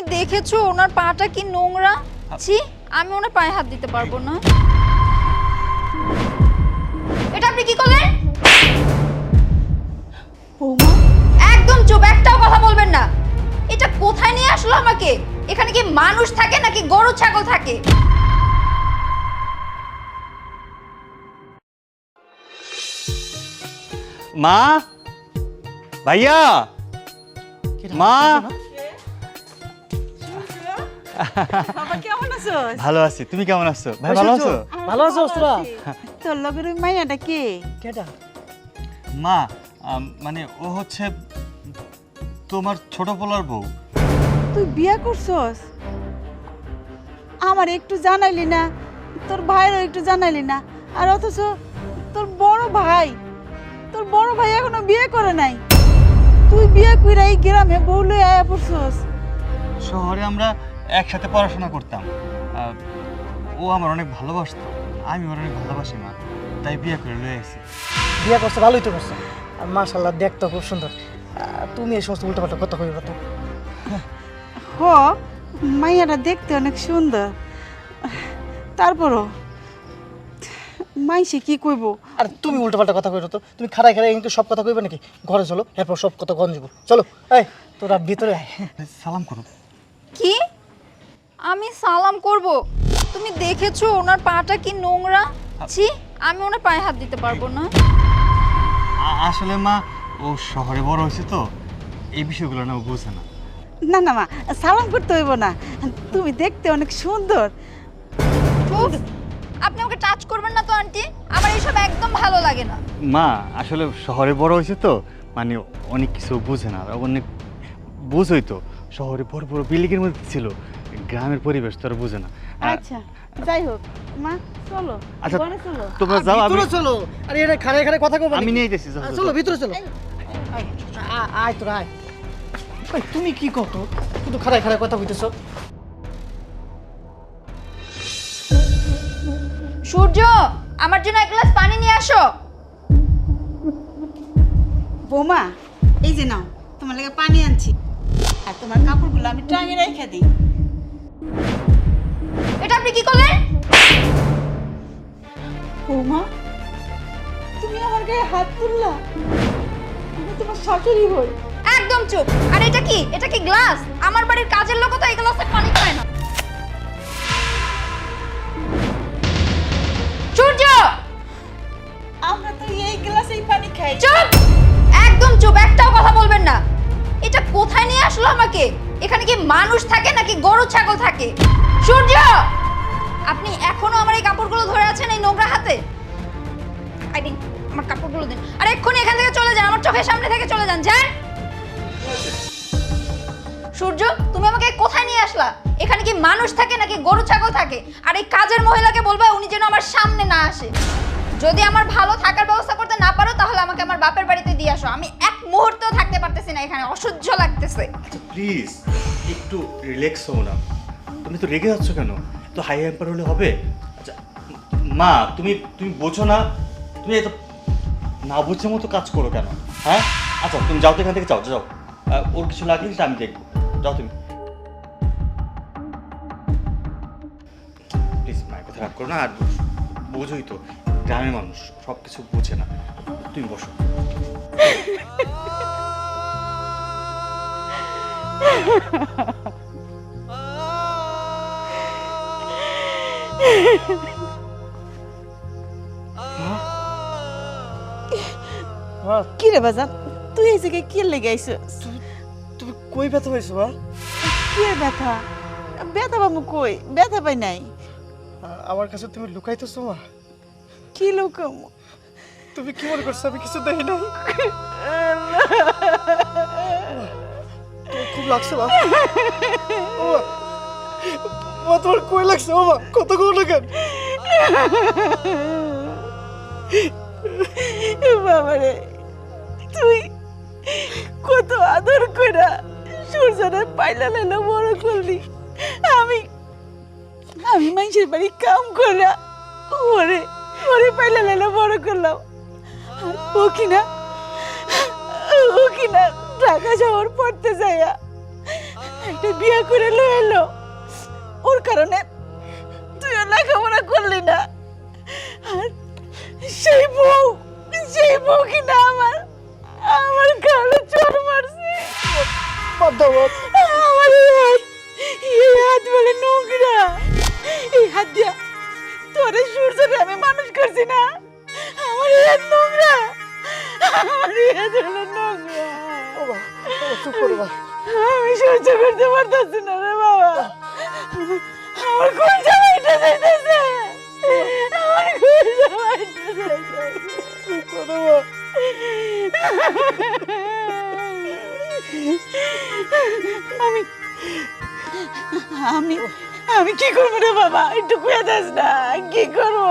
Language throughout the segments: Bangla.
তুমি দেখেছ ওনার পাটা কি নোংরা? ছি আমি ওনার পায়ে হাত দিতে পারব না। এটা আপনি কি করলেন? বৌমা? একদম চুপ একটাও কথা বলবেন না। এটা কোথায় নিয়ে আসলো আমাকে? এখানে কি মানুষ থাকে নাকি গরু ছাগল থাকে? মা? ভাইয়া? মা? বাবা কেমন আছোস ভালো আছি। তুমি কেমন আছো? ভাই ভালো আছো? ভালো আছো তোরা তোর লগের ওই মাইয়াটা কে? কেটা মা মানে ও হচ্ছে তোমার ছোট পোলার বউ। তুই বিয়া করছস? আমার একটু জানাইলি না তোর ভাইয়েরও একটু জানাইলি না আর অথচ তোর বড় ভাই তোর বড় ভাই এখনও বিয়ে করে নাই। তুই বিয়ে কইরা এই গ্রামে বউ লই আয়া পড়ছস। শহরে আমরা একসাথে পড়াশোনা করতাম। ও আমার অনেক ভালোবাসতো। আমি ওর অনেক ভালোবাসি মা। তাই বিয়ে করে লয়ে এসেছি বিয়ে করছে ভালোই তো করছে। আর মাশাল্লাহ দেখতো খুব সুন্দর। তুমি এই সমস্ত উল্টাপাল্টা কথা কই কথা হ মাইয়াটা দেখতে অনেক সুন্দর। তারপরও মাইসে কি কইব? আর তুমি উল্টাপাল্টা কথা কই তো। তুমি খাড়াই খাড়াই কিন্তু সব কথা কইবে নাকি? ঘরে চলো এরপর সব কথা গঞ্জবো চলো এই তোরা ভিতরে আয়। সালাম করো। কি? আমি সালাম করব। তুমি দেখেছ ওনার পাটা কি নোংরা? ছি আমি ওনার পায়ে হাত দিতে পারব না। আসলে মা ও শহরে বড় হয়েছে তো এই বিষয়গুলো না ও বোঝে না। না না মা সালাম করতে হইব না। তুমি দেখতে অনেক সুন্দর। আপনি আমাকে টাচ করবেন না তো আন্টি? আমার এইসব একদম ভালো লাগে না। মা আসলে শহরে বড় হয়েছে তো মানে অনেক কিছু বুঝে না। অনেক বুঝই তো শহরে বড় বড় বিল্ডিংয়ের মধ্যে ছিল। গ্রামের পরিবেশ তো আর বুঝে না। আচ্ছা যাই হোক মা চলো আচ্ছা, চলো। তোমরা যাও আমি ভিতরে চলো। আরে এটা খাড়াই খাড়াই কথা কইবে আমি নিয়ে যাও, যাও, চলো ভিতরে চলো। আয়, তোরা আয়। তুমি কি কত? শুধু খাড়াই খাড়াই কথা কইতেছো। সূর্য আমার জন্য এক গ্লাস পানি নিয়ে আসো। বৌমা এই যে নাও তোমার লাগে পানি আনছি। আর তোমার কাপড়গুলো আমি টাঙিয়ে রেখে দিই। এটা আপনি কি করলেন? বৌমা তুমি আমার গায়ে হাত তুললা? আমি তোমার শাশুড়ি হই। একদম চুপ। আর এটা কি? এটা কি গ্লাস? আমার বাড়ির কাজের লোক তো এই গ্লাসে পানি খায় না। এখানে কি মানুষ থাকে নাকি গরু, ছাগল থাকে? সূর্য! আপনি এখনও আমার এই কাপড়গুলো ধরে আছেন এই নোংরা হাতে? আমার কাপড়গুলো দিন। আর এক্ষুনি এখান থেকে চলে যান, আমার চোখের সামনে থেকে চলে যান যান। সূর্য, তুমি আমাকে কোথায় নিয়ে আসলা? এখানে কি মানুষ থাকে নাকি গরু, ছাগল থাকে? আর এই কাজের মহিলাকে বলবা উনি যেন আমার সামনে না আসে। যদি আমার ভালো থাকার ব্যবস্থা করতে না পারো, তাহলে আমাকে আমার বাপের বাড়িতে দিয়ে আসো। আমি এক মুহূর্তও থাকতে পারতেছি না এখানে, অসহ্য লাগতেছে। প্লিজ, একটু রিল্যাক্স হও না। তুমি তো রেগে যাচ্ছ কেন? তো হাই হ্যাম্পার হলে হবে? আচ্ছা মা, তুমি তুমি বোঝো না, তুমি এত না বুঝে মতো কাজ করো কেন? হ্যাঁ? আচ্ছা তুমি যাও তো এখান থেকে, যাও যাও। ওর কিছু লাগলে সেটা আমি দেখব। যাও তুমি। প্লিজ মায়ের কথা রাগ করো না, আর বোঝোই তো। গ্রামের মানুষ সব কিছু বোঝে না। তুমি বসো। কি রে বাজান? তুই এই জায়গায় কি লেগে আইছিস? তুমি কই ব্যথা হয়েছো বা কি ব্যথা? ব্যথা বাবু কই? ব্যথা পাই নাই। আমার কাছে তুমি লুকাইতেছো মা? কি লোক তুমি কি মনে করছ আমি কিছু দেখি নাই? লাগছে ও মা, তোমার কই লাগছে মা কত কোন কেন? বাবারে তুই কত আদর কইরা সূর্যনের পাইলা লাইলা বড় করলি আমি আমি মানুষের বাড়ি কাম করা ওরে ওরে পাইলা লাইলা বড় করলাম ও কিনা ও কিনা ঢাকা শহর পড়তে যাইয়া একটা বিয়ে করে লো এলো। ওর কারণে তুইও লেখাপড়া করলি না। আর সেই বউ সেই বউ কি না আমার আমার গালে চোর মারছে। আমার কোন জামাইটা যাইতেছে আমার কোন জামাইটা যাইতেছে আমি আমি আমি কি করব রে বাবা? একটু কুয়ে দাস না কি করব?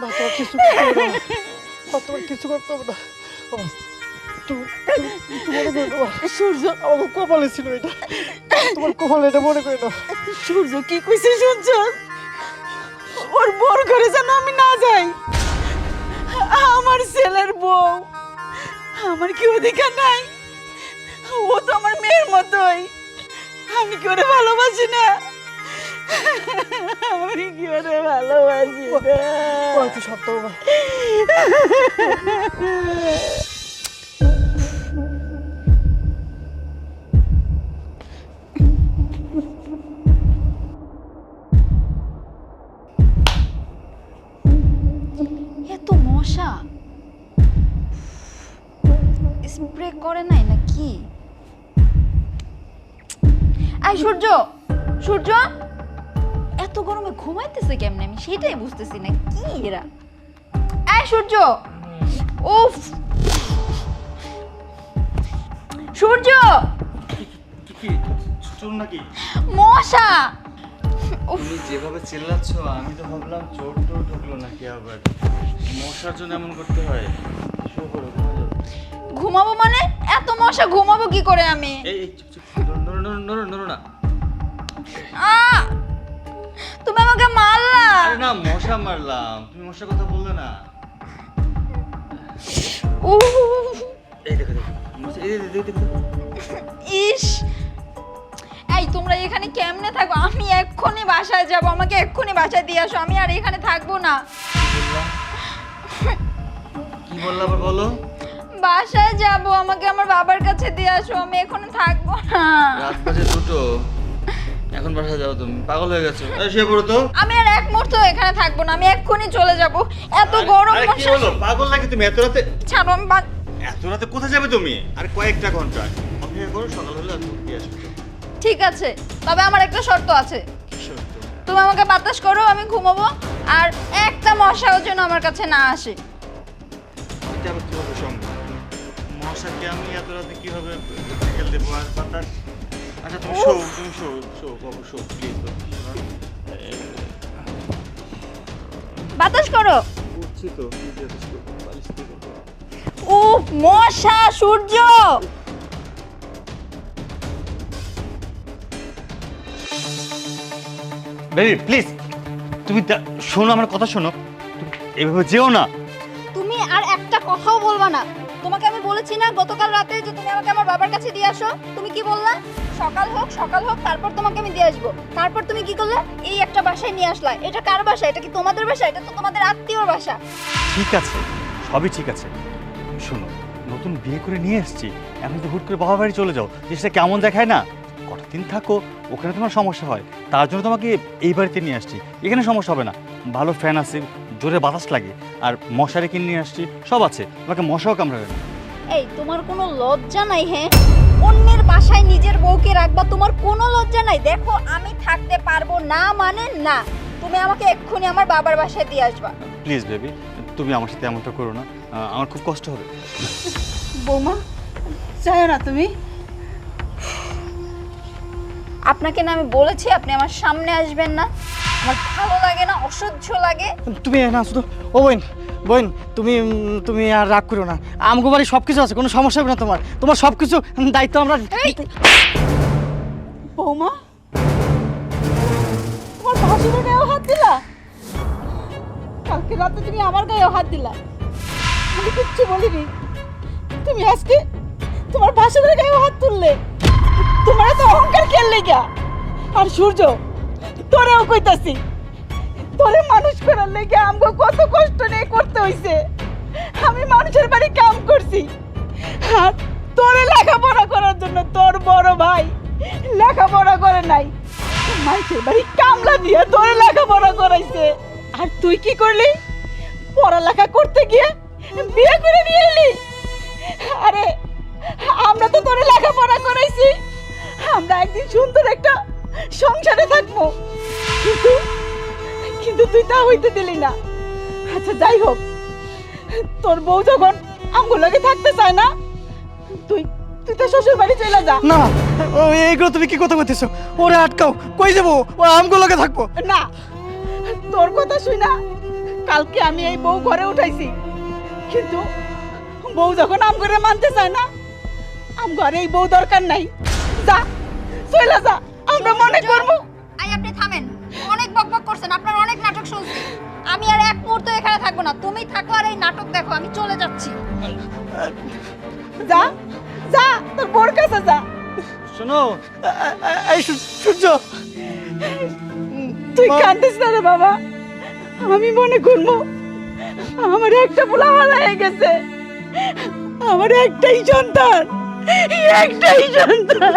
তোমার কিছু করতে হবে কিছু করতে হবে না। সূর্য। আমার কপালে ছিল এটা। তোমার কপালে এটা মনে করে না সূর্য কি কইছে শুনছ ওর বোর ঘরে যেন আমি না যাই। আমার ছেলের বউ। আমার কি অধিকার নাই? ও তো আমার মেয়ের মতোই। আমি কি ওরে ভালোবাসি না? আমি কি ওরে ভালোবাসি না? মা, একটু স্প্রে করে নাই না কি আই সূর্য সূর্য এত গরমে ঘুমাইতেছে কেমনে? আমি সেটাই বুঝতেছি না কি এরা? আয় সূর্য উফ! সূর্য! কি কি চোর নাকি? মশা! তুমি যেভাবে চিল্লাচ্ছ আমি তো ভাবলাম চোর টোর ঢুকলো নাকি আবার। মশার জন্য এমন করতে হয়। শো করো। ঘুমাবো মানে? এত মশা ঘুমাবো কি করে আমি? এই এই চুপ চুপ নড়ো নড়ো নড়ো নড়ো না। আহ! তুমি আমাকে মারলা। আরে না মশা মারলাম। তুমি মশার কথা বললে না। উফ এই দেখো দেখো মশা এই দেখো দেখো দেখো। ইস। এই তোমরা এখানে কেমনে থাকো? আমি এক্ষুনি বাসায় যাব। আমাকে এক্ষুনি বাসায় দিয়ে আসো। আমি আর এখানে থাকব না। কি বললাম? কি বললা আবার বলো? বাসায় যাব আমাকে আমার বাবার কাছে দিয়ে আসো আমি এখন থাকব না। রাত বাজে দুটো। এখন বাসা যাও তুমি। পাগল হয়ে গেছো। এই শুয়ে পড়ো তো। আমি আর এক মুহূর্ত এখানে থাকব না আমি এক্ষুনি চলে যাব। এত গরম আরে কি মশা হলো? পাগল নাকি তুমি? এত রাতে ছাড়ো আমি বা- এত রাতে কোথায় যাবে তুমি? আর কয়েকটা ঘণ্টা। অপেক্ষা করো সকাল হলে আর দিয়ে আসবে। ঠিক আছে তবে আমার একটা শর্ত আছে। সত্য তুমি আমাকে বাতাস করো আমি ঘুমাবো আর একটা মশাও যেন আমার কাছে না আসে। এটা আবার কীভাবে সম্ভব? মশাকে আমি এত রাতে কীভাবে দেবো? আর বাতাস আচ্ছা তুমি শো তুমি শো শো বাবু শো প্লিজ বাতাস করো। উঠছি তো ও মশা সূর্য! বেবি প্লিজ তুমি শোনো আমার কথা শোনো। এভাবে যেও না। তুমি আর একটা কথাও বলবা না। তোমাকে আমি বলেছি না গতকাল রাতে যে তুমি আমাকে আমার বাবার কাছে দিয়ে আসো। তুমি কি বললা? সকাল হোক সকাল হোক, তারপর তোমাকে আমি দিয়ে আসব। তারপর তুমি কি করলে? এই একটা বাসায় নিয়ে আসলা। এটা কার বাসা? এটা কি তোমাদের বাসা? এটা তো তোমাদের আত্মীয়র বাসা। ঠিক আছে। সবই ঠিক আছে। শোনো, নতুন বিয়ে করে নিয়ে এসেছি। এখন তো হুট করে বাবা বাড়ি চলে যাও জিনিসটা কেমন দেখায় না? কটা দিন থাকো, ওখানে তোমার সমস্যা হয়। তার জন্য তোমাকে এই বাড়িতে নিয়ে আসছি। এখানে সমস্যা হবে না। ভালো ফ্যান আছে জোরে বাতাস লাগে। আর মশারি কিনে নিয়ে আসছি সব আছে। তোমাকে মশাও কামড়াবে না। এই তোমার কোনো লজ্জা নাই হ্যাঁ? অন্যের বাসায় নিজের বউকে রাখবা তোমার কোনো লজ্জা নাই। দেখো আমি থাকতে পারব না মানে না। তুমি আমাকে এক্ষুনি আমার বাবার বাসায় দিয়ে আসবা। প্লিজ বেবি তুমি আমার সাথে এমনটা করো না। আমার খুব কষ্ট হবে। বৌমা চাও না তুমি। আপনাকে না আমি বলেছি আপনি আমার সামনে আসবেন না। আমার ভালো লাগে না অসহ্য লাগে। তুমি না শুধু ও বোন বোন তুমি তুমি আর রাগ করো না। আমগো বাড়ি সব কিছু আছে কোনো সমস্যা হবে না তোমার। তোমার সব কিছু দায়িত্ব আমরা বৌমা? তোমার ভাসুরের গায়েও হাত দিলা? কালকে রাতে তুমি আমার গায়েও হাত দিলা। আমি কিচ্ছু বলিনি। তুমি আজকে তোমার ভাসুরের গায়েও হাত তুললে। তোমার তো অহংকার খেল লেগা আর সূর্য তোরেও কইতাছি, তোরে মানুষ করার লেগে আমগো কত কষ্ট নিয়ে করতে হইছে। আমি মানুষের বাড়ি কাম করছি, আর তোরে লেখাপড়া করার জন্য তোর বড় ভাই লেখাপড়া করে নাই। মানুষের বাড়ি কামলা দিয়ে তোরে লেখাপড়া করাইছে। আর তুই কি করলি? পড়ালেখা করতে গিয়ে বিয়ে করে নিয়ে এলি? আরে, আমরা তো তোরে লেখাপড়া করাইছি। আমরা একদিন সুন্দর একটা সংসারে থাকব। কিন্তু কিন্তু তুই তা হইতে দিলি না। আচ্ছা যাই হোক। তোর বউ যখন আমগুলোকে থাকতে চায় না তুই তুই তো শ্বশুর বাড়ি চলে যা। না ও এইগুলো তুমি কি কথা বলতেছো ওরে আটকাও কই যাব? ও আমগুলোকে থাকব। না তোর কথা শুই না। কালকে আমি এই বউ ঘরে উঠাইছি। কিন্তু বউ যখন আম করে মানতে চায় না আম ঘরে এই বউ দরকার নাই। যা চলে যা আমরা মনে করব। বকবক করছেন আপনার অনেক নাটক শুনছি আমি আর এক মুহূর্ত এখানে থাকব না তুমি থাকো আর এই নাটক দেখো আমি চলে যাচ্ছি। যা যা তোর বোর কাছে যা। শোনো এই সূর্য। তুই কান্দিস না রে বাবা আমি মনে করব আমার একটা পোলা হারায় গেছে। আমার একটাই সন্তান একটাই সন্তান।